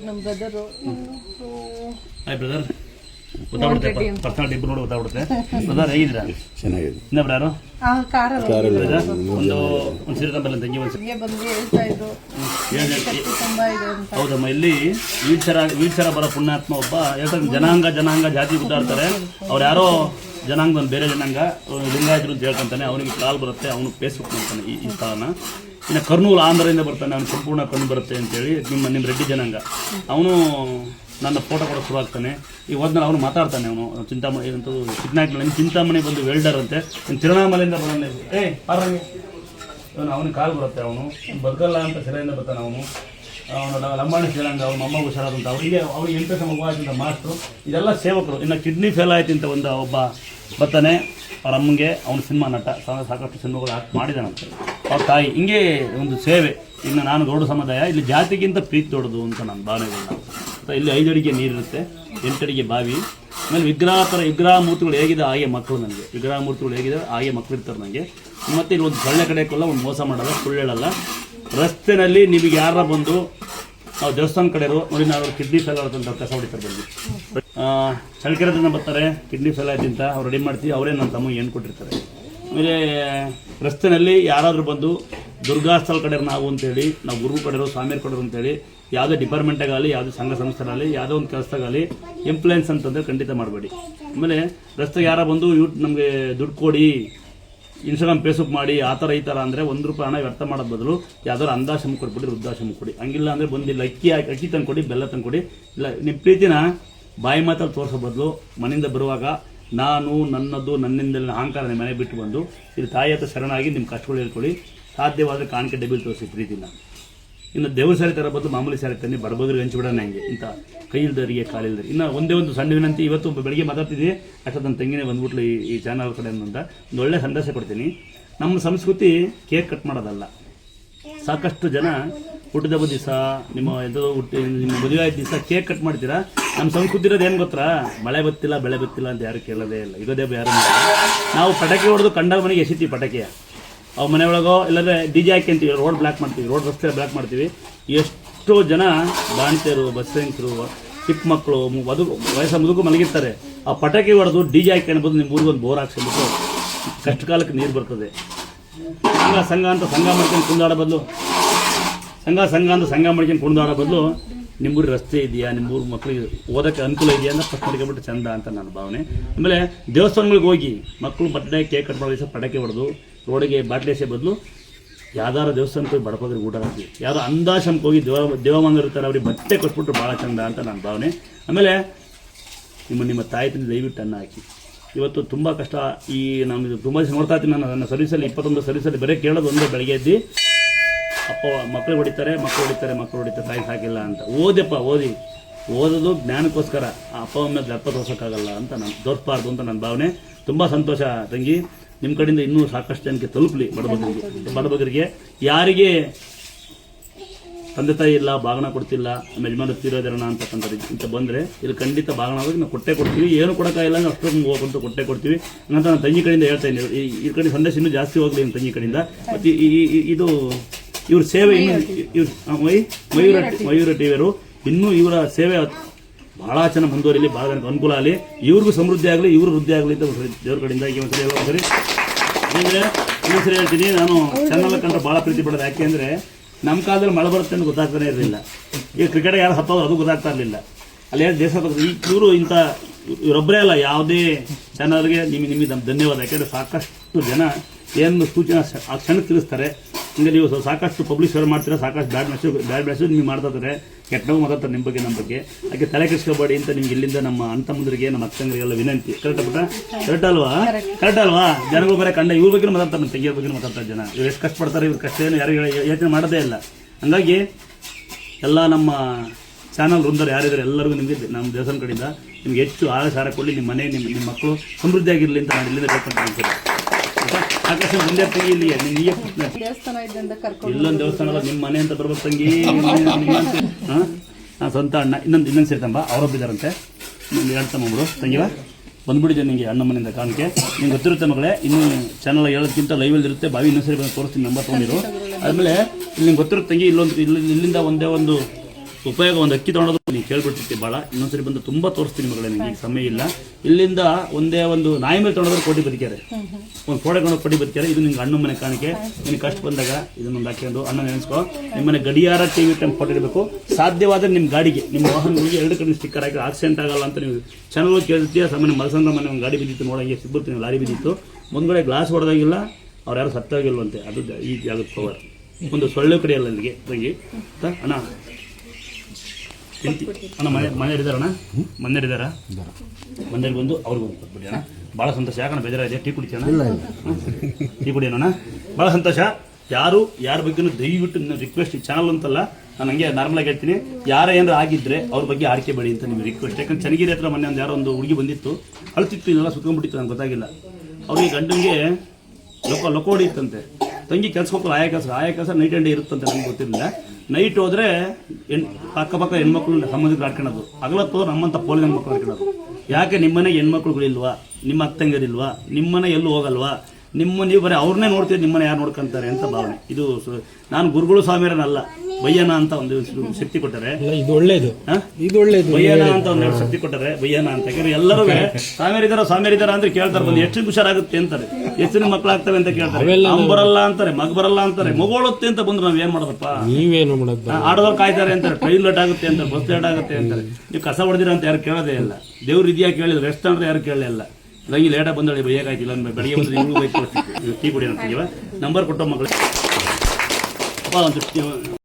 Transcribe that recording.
ನಮ್ಮ brother hi brother ಗೊತ್ತಾಗ್ಬಿಡುತ್ತೆ ಇಬ್ಬರು ನೋಡಿ ಗೊತ್ತಾಗ್ಬಿಡುತ್ತೆ. ಬ್ರದರ್ ಹೇಗಿದ್ದೀರಾ? ಚೆನ್ನಾಗಿದೆ ಬ್ರದರ್ ಒಂದು ಒಂದು ಸೀರೆ ತಂಬಲ್ಲ ತಂಗಿ ಒಂದು ಹಿಂಗೆ ಬಂದು ಹೇಳ್ತಾ ಇದ್ರು. ಏನ್ ತುಂಬಾ ಇದೆ ಅಂತ. ಹೌದಮ್ಮ ಇಲ್ಲಿ ವೀಕ್ಷರ ವೀಕ್ಷರ ಬರೋ ಪುಣ್ಯಾತ್ಮ ಒಬ್ಬ ಹೇಳ್ತಾರೆ ಜನಾಂಗ ಜನಾಂಗ ಜಾತಿ ಗುದ್ದಾಡ್ತಾರೆ ಅವ್ರು ಯಾರೋ ಜನಾಂಗ ಒಂದು ಬೇರೆ ಜನಾಂಗ ಲಿಂಗಾಯತರು ಅಂತ ಹೇಳ್ಕೊಂತಾನೆ ಅವನಿಗೆ ಕಾಲ್ ಬರುತ್ತೆ ಅವನು ಫೇಸ್ಬುಕ್ ಮಾಡ್ತಾನೆ ಈ ಈ ಸ್ಥಳನ. ಇನ್ನು ಕರ್ನೂಲು ಆಂಧ್ರದಿಂದ ಬರ್ತಾನೆ ಅವನು ಸಂಪೂರ್ಣ ಕಣ್ಣು ಬರುತ್ತೆ ಅಂತೇಳಿ ನಿಮ್ಮ ನಿಮ್ಮ ರೆಡ್ಡಿ ಜನಾಂಗ. ಅವನು ನನ್ನ ಫೋಟೋ ಕೂಡ ಶುರು ಆಗ್ತಾನೆ. ಈ ಹೋದ್ಮೇಲೆ ಅವನು ಮಾತಾಡ್ತಾನೆ ಅವನು ಚಿಂತಾಮಣಿ ಏನಂತ ಚಿಕ್ಕನಾಗ್ನಲ್ಲಿ ಚಿಂತಾಮಣಿ ಬಂದು ವೆಲ್ಡರ್ ಅಂತೆ. ಇನ್ನು ತಿರುಣಾಮಲೆಯಿಂದ ಬರೋಣ. ಏ ಪಾರಂಗೆ ಇವನು, ಅವನಿಗೆ ಕಾಲು ಬರುತ್ತೆ ಅವನು. ಬದುಕಲ್ಲ ಅಂತ ಸೆರೆಯಿಂದ ಬರ್ತಾನೆ ಅವನು. ಅವನು ಲಂಬಾಣಿ ಶ್ರೀರಂಗ ಅವನು ಮೊಮ್ಮ ಅವರು. ಅವರಿಗೆ ಅವ್ರಿಗೆ ಎಂಟು ಸಮ ಅಂತ ಮಾಸ್ಟ್ರು. ಇದೆಲ್ಲ ಸೇವಕರು. ಇನ್ನು ಕಿಡ್ನಿ ಫೇಲ್ ಆಯ್ತು ಅಂತ ಒಂದು ಒಬ್ಬ ಬರ್ತಾನೆ ಅವ್ರ ಅಮ್ಮಗೆ ಅವನು ಸಿನಿಮಾ ನಟ. ಸಾಕಷ್ಟು ಸಿನಿಮಾಗಳು ಆಕ್ಟ್ ಮಾಡಿದಾನಂತೆ ಅವ್ರ ತಾಯಿ. ಹಿಂಗೆ ಒಂದು ಸೇವೆ. ಇನ್ನು ನಾನು ಗೌಡ ಸಮುದಾಯ. ಇಲ್ಲಿ ಜಾತಿಗಿಂತ ಪ್ರೀತಿ ದೊಡ್ಡದು ಅಂತ ನನ್ನ ನಾನು. ಇಲ್ಲಿ ಐದು ಅಡಿಗೆ ನೀರಿರುತ್ತೆ ಎಂಟಡಿಗೆ ಬಾವಿ. ಆಮೇಲೆ ವಿಗ್ರಹ ಥರ ವಿಗ್ರಹ ಮೂರ್ತಿಗಳು ಹೇಗಿದೆ ಹಾಗೆ ಮಕ್ಕಳು ನನಗೆ. ವಿಗ್ರಹ ಮೂರ್ತಿಗಳು ಹೇಗಿದೆ ಹಾಗೆ ಮಕ್ಕಳು ಇರ್ತಾರೆ ನನಗೆ. ಮತ್ತೆ ಇಲ್ಲಿ ಒಂದು ಸೊಳ್ಳೆ ಕಡೆಗೆಲ್ಲ ಒಂದು ಮೋಸ ಮಾಡಲ್ಲ, ಸುಳ್ಳು ಹೇಳಲ್ಲ. ರಸ್ತೆನಲ್ಲಿ ನಿಮಗೆ ಯಾರ ಬಂದು ನಾವು ದೇವಸ್ಥಾನ ಕಡೆಯವರು ನೋಡಿ, ನಾವು ಕಿಡ್ನಿ ಫೇಲ್ ಆಗುತ್ತಂತ ಕಸ ಹೊಡಿತಾರೆ ಬಂದು ಜನ ಬರ್ತಾರೆ ಕಿಡ್ನಿ ಫೇಲ್ ಆಯ್ತು ಅಂತ ಅವ್ರು ರೆಡಿ ಮಾಡ್ತೀವಿ, ಅವರೇ ನನ್ನ ತಮ್ಮ ಏನು ಕೊಟ್ಟಿರ್ತಾರೆ. ಆಮೇಲೆ ರಸ್ತೆಯಲ್ಲಿ ಯಾರಾದರೂ ಬಂದು ದುರ್ಗಾಸ್ಥಳ ಕಡೆ ನಾವು ಅಂತೇಳಿ, ನಾವು ಗುರು ಕಡೆಯವರು ಸ್ವಾಮಿಯರ್ ಕಡೆಯವರು ಅಂತೇಳಿ, ಯಾವುದೇ ಡಿಪಾರ್ಟ್ಮೆಂಟಾಗಲಿ ಯಾವುದೇ ಸಂಘ ಸಂಸ್ಥೆಗಾಗಲಿ ಯಾವುದೋ ಒಂದು ಕೆಲಸದಾಗಲಿ ಎಂಪ್ಲಾಯನ್ಸ್ ಅಂತಂದರೆ ಖಂಡಿತ ಮಾಡಬೇಡಿ. ಆಮೇಲೆ ರಸ್ತೆಗೆ ಯಾರೋ ಬಂದು ಯೂಟ್ ನಮಗೆ ದುಡ್ಡು ಕೊಡಿ ಇನ್ಸ್ಟಾಗ್ರಾಮ್ ಫೇಸ್ಬುಕ್ ಮಾಡಿ, ಆ ಥರ ಈ ಥರ ಅಂದರೆ ಒಂದು ರೂಪಾಯಿ ಹಣ ವ್ಯರ್ಥ ಮಾಡೋದು ಬದಲು ಯಾವ್ದಾದ್ರು ಅಂದಾಶ್ರಮ ಕೊಟ್ಬಿಡಿ, ವೃದ್ಧಾಶ್ರಮ ಕೊಡಿ. ಹಂಗಿಲ್ಲ ಅಂದರೆ ಬಂದಿಲ್ಲ ಅಕ್ಕಿ ಅಕ್ಕಿ ತಂದು ಕೊಡಿ ಬೆಲ್ಲ ತಂದು ಕೊಡಿ ಇಲ್ಲ ನಿಮ್ಮ ಪ್ರೀತಿನ ಬಾಯಿ ಮಾತಲ್ಲಿ ತೋರಿಸೋ ಬದಲು ಮನೆಯಿಂದ ಬರುವಾಗ ನಾನು ನನ್ನದು ನನ್ನಿಂದ ಅಹಂಕಾರ ನಿಮ್ಮ ಮನೆ ಬಿಟ್ಟು ಬಂದು, ಇಲ್ಲಿ ತಾಯಿ ಹತ್ರ ಶರಣಾಗಿ ನಿಮ್ಮ ಕಷ್ಟಗಳು ಹೇಳ್ಕೊಳ್ಳಿ ಸಾಧ್ಯವಾದರೆ ಕಾಣಿಕೆ ಡೆಬಿಲ್ ತೋರಿಸಿ ಪ್ರೀತಿನ. ಇನ್ನು ದೇವ್ರ ಸಾರಿ ತರ ಬದಲು ಮಾಮೂಲಿ ಸಾರಿ ತನ್ನಿ ಬಡಬಗ್ರಿಗೆ ಹಂಚಿಬಿಡೋಣ ಹಂಗೆ. ಇಂಥ ಕೈ ಇಲ್ದವರಿಗೆ ಕಾಲಿಲ್ದರಿ ಇನ್ನು ಒಂದೇ ಒಂದು ಸಣ್ಣ ವಿನಂತಿ ಇವತ್ತು ಬೆಳಿಗ್ಗೆ ಮಾತಾಡ್ತಿದ್ದೀನಿ ಅಷ್ಟೇ ನನ್ನ ತಂಗಿನೇ ಬಂದ್ಬಿಟ್ಲು ಈ ಈ ಚಾನಲ್ ಕಡೆ ಅಂತ ಒಂದು ಒಳ್ಳೆ ಸಂದೇಶ ಕೊಡ್ತೀನಿ. ನಮ್ಮ ಸಂಸ್ಕೃತಿ ಕೇಕ್ ಕಟ್ ಮಾಡೋದಲ್ಲ. ಸಾಕಷ್ಟು ಜನ ಹುಟ್ಟಿದ ದಿವಸ, ನಿಮ್ಮ ಇದು ಹುಟ್ಟಿ, ನಿಮ್ಮ ಮದುವೆ ಆದ ದಿವಸ ಕೇಕ್ ಕಟ್ ಮಾಡ್ತೀರಾ? ನಮ್ಮ ಸಂಸ್ಕೃತಿ ಇರೋದು ಏನು ಗೊತ್ತಾ? ಮಳೆ ಬತ್ತಿಲ್ಲ, ಬೆಳೆ ಬತ್ತಿಲ್ಲ ಅಂತ ಯಾರು ಕೇಳೋದೇ ಇಲ್ಲ. ಇರೋದೇ ಯಾರು ನಾವು ಪಟಾಕಿ ಹೊಡೆದು ಕಂಡ ಮನೆಗೆ ಎಸಿತೀವಿ ಪಟಾಕಿಯ. ಅವು ಮನೆಯೊಳಗೋ ಇಲ್ಲಾಂದ್ರೆ ಡಿ ಜೆ ಹಾಕಿ ಅಂತೀವಿ, ರೋಡ್ ಬ್ಲಾಕ್ ಮಾಡ್ತೀವಿ, ರೋಡ್ ರಸ್ತೆ ಬ್ಲಾಕ್ ಮಾಡ್ತೀವಿ. ಎಷ್ಟೋ ಜನ ಬಾಣಿತರು ಬಸ್ ಹೆಂಗಸರು ಚಿಕ್ಕ ಮಕ್ಕಳು ಮದು ವಯಸ್ಸ ಮುದುಕು ಮಲಗಿರ್ತಾರೆ. ಆ ಪಟಾಕಿ ಹೊಡೆದು ಡಿ ಜೆ ಹಾಕಿ ಅನ್ಬೋದು ನಿಮ್ಮ ಊರಿಗೊಂದು ಬೋರ್ ಹಾಕ್ಸ್ಕೊಂಡ್ಬಿಟ್ಟು ಕಷ್ಟ ಕಾಲಕ್ಕೆ ನೀರು ಬರ್ತದೆ. ಸಂಘ ಸಂಘ ಅಂತ ಸಂಘ ಮಾಡ್ಕೊಂಡು ಕುಂದಾಡೋ ಬದಲು, ಸಂಘ ಸಂಘ ಅಂತ ಸಂಘ ಮಾಡ್ಕೊಂಡು ಕುಣಿದಾಡೋ ಬದಲು ನಿಮ್ಮೂರು ರಸ್ತೆ ಇದೆಯಾ ನಿಮ್ಮೂರು ಮಕ್ಕಳಿಗೆ ಓದೋಕ್ಕೆ ಅನುಕೂಲ ಇದೆಯಾ ಅಂತ ಫಸ್ಟ್ ಮಾಡ್ಕೊಂಬಿಟ್ಟು ಚಂದ ಅಂತ ನನ್ನ ಭಾವನೆ. ಆಮೇಲೆ ದೇವಸ್ಥಾನಗಳಿಗೆ ಹೋಗಿ ಮಕ್ಕಳು ಬಟ್ಟೆ, ಕೇಕ್ ಕಟ್ ಮಾಡೋ ದಿವಸ ಪಟಾಕಿ ಹೊಡೆದು ರೋಡಿಗೆ ಬಾಟ್ಲಿ ಎಸೆ ಬದಲು ಯಾವ್ದಾರು ದೇವಸ್ಥಾನಕ್ಕೆ ಹೋಗಿ ಬಡಪಗ್ರಿಗೆ ಊಟ ಹಾಕಿ. ಯಾರೋ ಅಂದಾಶ್ರಮಕ್ಕೆ ಹೋಗಿ ದೇವ ದೇವಮಂದಿರ್ತಾರೆ ಅವ್ರಿಗೆ ಬಟ್ಟೆ ಕೊಟ್ಬಿಟ್ರು ಭಾಳ ಚಂದ ಅಂತ ನನ್ನ ಭಾವನೆ. ಆಮೇಲೆ ನಿಮ್ಮ ನಿಮ್ಮ ತಾಯಿ ತಂದೆ ದಯವಿಟ್ಟು ಅನ್ನ ಹಾಕಿ. ಇವತ್ತು ತುಂಬ ಕಷ್ಟ. ಈ ನಾನು ತುಂಬ ದಿವಸ ನೋಡ್ತಾ ಇದ್ದೀನಿ ನಾನು ನನ್ನ ಸರ್ವಿಸಲ್ಲಿ ಇಪ್ಪತ್ತೊಂದು ಸರ್ವಿಸಲ್ಲಿ ಬರೀ ಕೇಳೋದು ಒಂದೇ ಬೆಳಗ್ಗೆ ಎದ್ದು, ಅಪ್ಪ ಮಕ್ಕಳು ಹೊಡಿತಾರೆ ಮಕ್ಕಳು ಹೊಡಿತಾರೆ ಮಕ್ಕಳು ಹೊಡಿತಾರೆ, ತಾಯಿ ಸಾಕಿಲ್ಲ ಅಂತ. ಓದಪ್ಪ ಓದಿ. ಓದೋದು ಜ್ಞಾನಕ್ಕೋಸ್ಕರ. ಆ ಅಪ್ಪ, ಅಮ್ಮ ತೋರ್ಸೋಕ್ಕಾಗಲ್ಲ ಅಂತ ನಾನು ತೋರಿಸ್ಬಾರ್ದು ಅಂತ ನನ್ನ ಭಾವನೆ. ತುಂಬ ಸಂತೋಷ ತಂಗಿ. ನಿಮ್ಮ ಕಡೆಯಿಂದ ಇನ್ನೂ ಸಾಕಷ್ಟು ಜನಕ್ಕೆ ತಲುಪಲಿ ಬಡಬಗರಿಗೆ ಬಡಬಗರಿಗೆ ಯಾರಿಗೆ ತಂದೆ ತಾಯಿ ಇಲ್ಲ, ಬಾಗಣ ಕೊಡ್ತಿಲ್ಲ, ನಮ್ಮ ಯಜಮಾನ ತೀರೋದಿರೋಣ ಅಂತಕ್ಕಂಥ ರೀತಿ ಇಂತ ಬಂದರೆ ಇಲ್ಲಿ ಖಂಡಿತ ಹೋಗಿ ನಾವು ಕೊಟ್ಟೆ ಕೊಡ್ತೀವಿ. ಏನು ಕೊಡೋಕ್ಕಾಗಿಲ್ಲ ಅಂದ್ರೆ ಅಷ್ಟೊಂದು ಹೋಗ್ಕೊಂತ ಕೊಟ್ಟೆ ಕೊಡ್ತೀವಿ. ಅಂತ ನಾನು ತಂಗಿ ಕಡೆಯಿಂದ ಹೇಳ್ತಾ ಇದ್ದೀನಿ. ಈ ಕಡೆ ಸಂದೇಶ ಇನ್ನೂ ಜಾಸ್ತಿ ಹೋಗಲಿ ನಿಮ್ಮ ತಂಗಿ ಕಡೆಯಿಂದ. ಮತ್ತು ಇದು ಇವ್ರ ಸೇವೆ ಇನ್ನು ಇವ್ರ ಮಯೂರ ಮಯೂರ ಟಿವಿಯರು ಇನ್ನೂ ಇವರ ಸೇವೆ ಭಾಳ ಚೆನ್ನಾಗಿ ಬಂದವರಿಲ್ಲಿ ಭಾಳ ಜನಕ್ಕೆ ಅನುಕೂಲ ಆಗಲಿ. ಇವ್ರಿಗೂ ಸಮೃದ್ಧಿ ಆಗಲಿ, ಇವರು ವೃದ್ಧಿ ಆಗಲಿ ಅಂತ ದೇವ್ರ ಕಡೆಯಿಂದ ಈ ಒಂದ್ಸರಿ ಎಲ್ಲ ಸರಿ ಅಂದರೆ ಇನ್ನೊಂದ್ಸರಿ ಹೇಳ್ತೀನಿ, ನಾನು ಚಾನಲ್ ಕಂಡ್ರೆ ಭಾಳ ಪ್ರೀತಿ ಪಡೋದು. ಯಾಕೆ ಅಂದರೆ ನಮ್ಮ ಕಾಲದಲ್ಲಿ ಮಳೆ ಬರುತ್ತೆ ಅಂತ ಗೊತ್ತಾಗ್ತಾನೆ ಇರಲಿಲ್ಲ. ಈಗ ಕ್ರಿಕೆಟ್ ಯಾರು ಹತ್ತೋದು ಅದು ಗೊತ್ತಾಗ್ತಾ ಇರಲಿಲ್ಲ. ಅಲ್ಲಿ ದೇಶ ಈ ಇವರು ಇಂಥ ಇವರೊಬ್ಬರೇ ಅಲ್ಲ, ಯಾವುದೇ ಚಾನಲ್ಗೆ ನಿಮಗೆ ನಿಮಗೆ ಧನ್ಯವಾದ. ಯಾಕೆಂದರೆ ಸಾಕಷ್ಟು ಜನ ಏನು ಸೂಚನೆ, ಆ ಕ್ಷಣ ತಿಳಿಸ್ತಾರೆ. ಹಿಂಗೆ ನೀವು ಸಾಕಷ್ಟು ಪಬ್ಲಿಷರ್ ಮಾಡ್ತೀರಾ ಸಾಕಷ್ಟು ಬ್ಯಾಡ್ ಮೆಸೇಜ್ ಬ್ಯಾಡ್ ಮೆಸೇಜ್ ನೀವು ಮಾಡ್ತಾ ಇದ್ದಾರೆ. ಕೆಟ್ಟವು ಮಾತಾಡ್ತಾರೆ ನಿಮ್ಮ ಬಗ್ಗೆ ನಮ್ಮ ಬಗ್ಗೆ. ಅದಕ್ಕೆ ತಲೆ ಕೆಡಿಸ್ಕೋಬೇಡಿ ಅಂತ ನಿಮ್ಗೆ ಇಲ್ಲಿಂದ ನಮ್ಮ ಅಂತ ಮುಂದ್ರಿಗೆ ನಮ್ಮ ಅಕ್ಕಂಗರಿಗೆಲ್ಲ ವಿನಂತಿ. ಕರೆಕ್ಟ್ ಪುಟ್ಟ? ಕರೆಕ್ಟ್ ಅಲ್ವಾ? ಕರೆಕ್ಟ್ ಅಲ್ವಾ? ಜನಗಳು ಬರೀ ಕಂಡ ಇವ್ರ ಬಗ್ಗೆ ಮಾತಾಡ್ತಾರೆ ನಮ್ಮ ತಂಗಿಯ ಬಗ್ಗೆ ಮಾತಾಡ್ತಾರೆ ಜನ. ಇವ್ರು ಎಷ್ಟು ಕಷ್ಟಪಡ್ತಾರೆ ಇವ್ರ ಕಷ್ಟ ಏನು ಯಾರು ಯೋಚನೆ ಮಾಡೋದೇ ಇಲ್ಲ. ಹಂಗಾಗಿ ಎಲ್ಲ ನಮ್ಮ ಚಾನಲ್ ವೃಂದರು ಯಾರಿದ್ದಾರೆ ಎಲ್ಲರಿಗೂ ನಿಮಗೆ ನಮ್ಮ ದೇವಸ್ಥಾನ ಕಡೆಯಿಂದ ನಿಮ್ಗೆ ಹೆಚ್ಚು ಆಹಾರ ಕೊಡಲಿ ನಿಮ್ಮ ಮನೆ ನಿಮ್ಮ ನಿಮ್ಮ ಮಕ್ಕಳು ಸಮೃದ್ಧಿಯಾಗಿರಲಿ ಅಂತ ನಾನು ಇಲ್ಲಿಂದ ಬೇಕಂತ ಆಕಾಶ ಮುಂದೆ ತಂಗಿ ಇಲ್ಲಿ ಇಲ್ಲೊಂದು ದೇವಸ್ಥಾನ ಅಲ್ಲ ನಿಮ್ಮ ಮನೆ ಅಂತ ಬರ್ಬೇಕು ತಂಗಿ ಹಾಂ? ಸ್ವಂತ ಅಣ್ಣ ಇನ್ನೊಂದು ಇನ್ನೊಂದು ಸೇರ್ತಂಬ ಅವರೊಬ್ಬಿದ್ದಾರಂತೆ ಎರಡು ತಮ್ಮರು ತಂಗಿವ? ಬಂದ್ಬಿಡಿದೆ ನಿಮಗೆ ಅಣ್ಣ ಮನೆಯಿಂದ ಕಾರಣಕ್ಕೆ ನಿಮ್ಗೆ ಗೊತ್ತಿರುತ್ತೆ ಮಗಳೇ ಇನ್ನು ಚಾನಲ್ ಹೇಳೋದಕ್ಕಿಂತ ಲೈವಲ್ಲಿ ಇರುತ್ತೆ. ಬಾವಿ ಇನ್ನೊಂದು ಸರಿ ಬಂದು ತೋರಿಸ್ತೀನಿ ನಂಬರ್ ತೊಗೊಂಡಿರು. ಆದಮೇಲೆ ಇಲ್ಲಿ ನಿಮ್ಗೆ ಗೊತ್ತಿರುತ್ತೆ ತಂಗಿ ಇಲ್ಲೊಂದು ಇಲ್ಲಿ ಇಲ್ಲಿಂದ ಒಂದೇ ಒಂದು ಉಪಯೋಗ ಒಂದು ಅಕ್ಕಿ ತೊಗೊಂಡು ನೀವು ಕೇಳ್ಬಿಡ್ತಿದ್ದೆ ಭಾಳ ಇನ್ನೊಂದ್ಸರಿ ಬಂದು ತುಂಬ ತೋರಿಸ್ತೀನಿ ಮಗಳೇ ನಿಮಗೆ ಸಮಯ ಇಲ್ಲ. ಇಲ್ಲಿಂದ ಒಂದೇ ಒಂದು ನಾಯಿ ಮೇಲೆ ತೊಗೊಂಡ್ರೆ ಕೋಟಿ ಬದುಕ್ಯಾರೆ. ಒಂದು ಕೋಡೆ ಕೊಂಡು ಕೋಟಿ ಬದುಕ್ಯಾರೆ. ಇದು ನಿಮ್ಗೆ ಅಣ್ಣ ಮನೆ ಕಾಣಿಕೆ. ನಿನಗೆ ಕಷ್ಟ ಬಂದಾಗ ಇದನ್ನೊಂದು ಹಾಕೊಂಡು ಅಣ್ಣ ನೆನೆಸ್ಕೊ. ನಿಮ್ಮನೆ ಗಡಿಯಾರ ಟಿ ವಿ ಟೈಮ್ ಫೋಟೋ ಇರಬೇಕು ಸಾಧ್ಯವಾದರೆ ನಿಮ್ಮ ಗಾಡಿಗೆ, ನಿಮ್ಮ ವಾಹನಗಳಿಗೆ ಎರಡು ಕಡೆ ಸ್ಟಿಕ್ಕರ್ ಹಾಕಿ ಆಕ್ಸಿಡೆಂಟ್ ಆಗಲ್ಲ ಅಂತ ನೀವು ಚಾನಲ್ ಕೇಳ್ತೀಯ ಸಾಮಾನ್ಯ ಮಲಸಂದ್ರ ಮನೆ ಒಂದು ಗಾಡಿ ಬಿದ್ದಿತ್ತು ನೋಡಂಗೆ ನೀವು ಲಾರಿ ಬಿದ್ದಿತ್ತು. ಮುಂದ್ಗಡೆ ಗ್ಲಾಸ್ ಹೊಡೆದಾಗಿಲ್ಲ, ಅವ್ರು ಯಾರು ಸತ್ತಾಗಿಲ್ವಂತೆ. ಅದು ಈ ಜಾಗದ ಪವರ್ ಒಂದು ಸೊಳ್ಳೆ ಕಡೆಯಲ್ಲ ಅಲ್ಲಿಗೆ ಆಯ್ತಾ? ಅಣ್ಣ ಹೆಂಡ್ತಿ ಅಣ್ಣ ಮನೆ ಮನೆಯವರಿದಾರಣ್ಣ ಮನೆಯವ್ರು ಇದ್ದಾರ? ಮನೆಯವ್ರು ಬಂದು ಅವ್ರಿಗೆ ಒಂದು ಕೊಟ್ಬಿಡಿ ಅಣ್ಣ. ಭಾಳ ಸಂತೋಷ. ಯಾಕಣ್ಣ ಬೇಜಾರಿದೆ ಟೀ ಕುಡಿತೀಯಣ್ಣ? ಟೀ ಕುಡಿಯೋಣ ಭಾಳ ಸಂತೋಷ. ಯಾರು ಯಾರ ಬಗ್ಗೆನೂ ದಯವಿಟ್ಟು ನಿಮ್ಮ ರಿಕ್ವೆಸ್ಟ್ ಚಾನಲ್ ಅಂತಲ್ಲ ನಾನು ಹಂಗೆ ನಾರ್ಮಲ್ ಆಗಿ ಹೇಳ್ತೀನಿ. ಯಾರು ಏನಾರು ಆಗಿದ್ರೆ ಅವ್ರ ಬಗ್ಗೆ ಆರ್ಕೆ ಬೇಡಿ ಅಂತ ನಿಮಗೆ ರಿಕ್ವೆಸ್ಟ್ ಯಾಕಂದ್ರೆ ಚನ್ನಗಿರಿ ಹತ್ರ ಮೊನ್ನೆ ಒಂದು ಯಾರೋ ಒಂದು ಹುಡುಗಿ ಬಂದಿತ್ತು. ಅಳ್ತಿತ್ತು ಇದೆಲ್ಲ ಸುತ್ಕೊಂಡ್ಬಿಟ್ಟಿತ್ತು ನಂಗೆ ಗೊತ್ತಾಗಿಲ್ಲ. ಅವ್ರಿಗೆ ಗಂಡನಿಗೆ ಲೊಕ ಲೊಕ ಹೊಡಿಯುತ್ತಂತೆ ತಂಗಿ ಕೆಲಸ ಹೋಗ್ತಾರೆ ಆಯಾ ಕೆಲಸ ಆಯಾ ಕೆಲಸ ನೈಟ್ ಅಂಡ್ ಡೇ ಇರುತ್ತಂತೆ ನಮ್ಗೆ ಗೊತ್ತಿರಲಿಲ್ಲ. ನೈಟ್ ಹೋದ್ರೆ ಹೆಣ್ ಅಕ್ಕಪಕ್ಕ ಹೆಣ್ಮಕ್ಳು ಸಂಬಂಧಿಕರು ಆಡ್ಕೊಳ್ಳೋದು ಅಗಲತ್ತು ನಮ್ಮಂತ ಪೋಲಿನ ಮಕ್ಕಳು ಆಡ್ಕೊಳ್ಳೋದು ಯಾಕೆ ನಿಮ್ಮನೆ ಹೆಣ್ಮಕ್ಳುಗಳಿಲ್ವಾ? ನಿಮ್ಮ ಅತ್ತಂಗಿರಿಲ್ವಾ ನಿಮ್ಮನೆ ಎಲ್ಲೂ ಹೋಗಲ್ವಾ? ನಿಮ್ಮ ನೀವು ಬರೀ ಅವ್ರನ್ನೇ ನೋಡ್ತೀರಿ, ನಿಮ್ಮನೆ ಯಾರು ನೋಡ್ಕೊಂತಾರೆ ಅಂತ ಭಾವನೆ. ಇದು ನಾನು ಗುರುಗಳು ಸ್ವಾಮಿಯರನಲ್ಲ ಬಯ್ಯನ ಅಂತ ಒಂದು ಶಕ್ತಿ ಕೊಟ್ಟರೆ. ಇದು ಒಳ್ಳೇದು. ಇದು ಒಳ್ಳೇದು ಬಯ್ಯನ ಅಂತ ಒಂದು ಶಕ್ತಿ ಕೊಟ್ಟರೆ ಬಯ್ಯನ ಅಂತ. ಎಲ್ಲರೂ ಸಾಮೇರಿದಾರ ಸಾಮೇರಿದಾರ ಅಂದ್ರೆ ಕೇಳ್ತಾರೆ ಬಂದು ಎಷ್ಟು ಹುಷಾರಾಗುತ್ತೆ ಅಂತಾರೆ. ಎಷ್ಟು ಮಕ್ಕಳಾಗ್ತವೆ ಅಂತ ಕೇಳ್ತಾರೆ. ನಮ್ ಬರಲ್ಲ ಅಂತಾರೆ ಮಗ ಬರಲ್ಲ ಅಂತಾರೆ ಮಗೋಳುತ್ತೆ ಅಂತ ಬಂದ್ರೆ ನಾವ್ ಏನ್ ಮಾಡೋದಪ್ಪ? ನೀವೇನು ಮಾಡೋದು? ಕಾಯ್ತಾರೆ ಅಂತಾರೆ ಟ್ರೈನ್ ಲೇಟ್ ಆಗುತ್ತೆ ಅಂತಾರೆ ಬಸ್ ಲೇಟ್ ಆಗುತ್ತೆ ಅಂತಾರೆ. ನೀವು ಕಸ ಹೊಡೆದಿರ ಅಂತ ಯಾರು ಕೇಳೋದೇ ಇಲ್ಲ. ದೇವ್ರ ಇದೆಯಾ ಕೇಳಿದ್ರೆ ರೆಸ್ಟ್ ಅಂದ್ರೆ ಯಾರು ಕೇಳಲೇ ಇಲ್ಲ. ಇದಾಗಿ ಲೇಟಾಗಿ ಬಂದಳಿ ಬೈಯಾಗಾಯ್ತಿಲ್ಲ ಅಂದ್ರೆ ಬೆಳಿಗ್ಗೆ ಬಂದ್ರೆ ನಿಮಗೂ ಬೈಕ್ ಕೊಡ್ತೀವಿ ಟೀ ಕುಡಿಯೋಣ ನಂಬರ್ ಕೊಟ್ಟೋ ಮಗಳು ಅಪ್ಪ ಒಂದು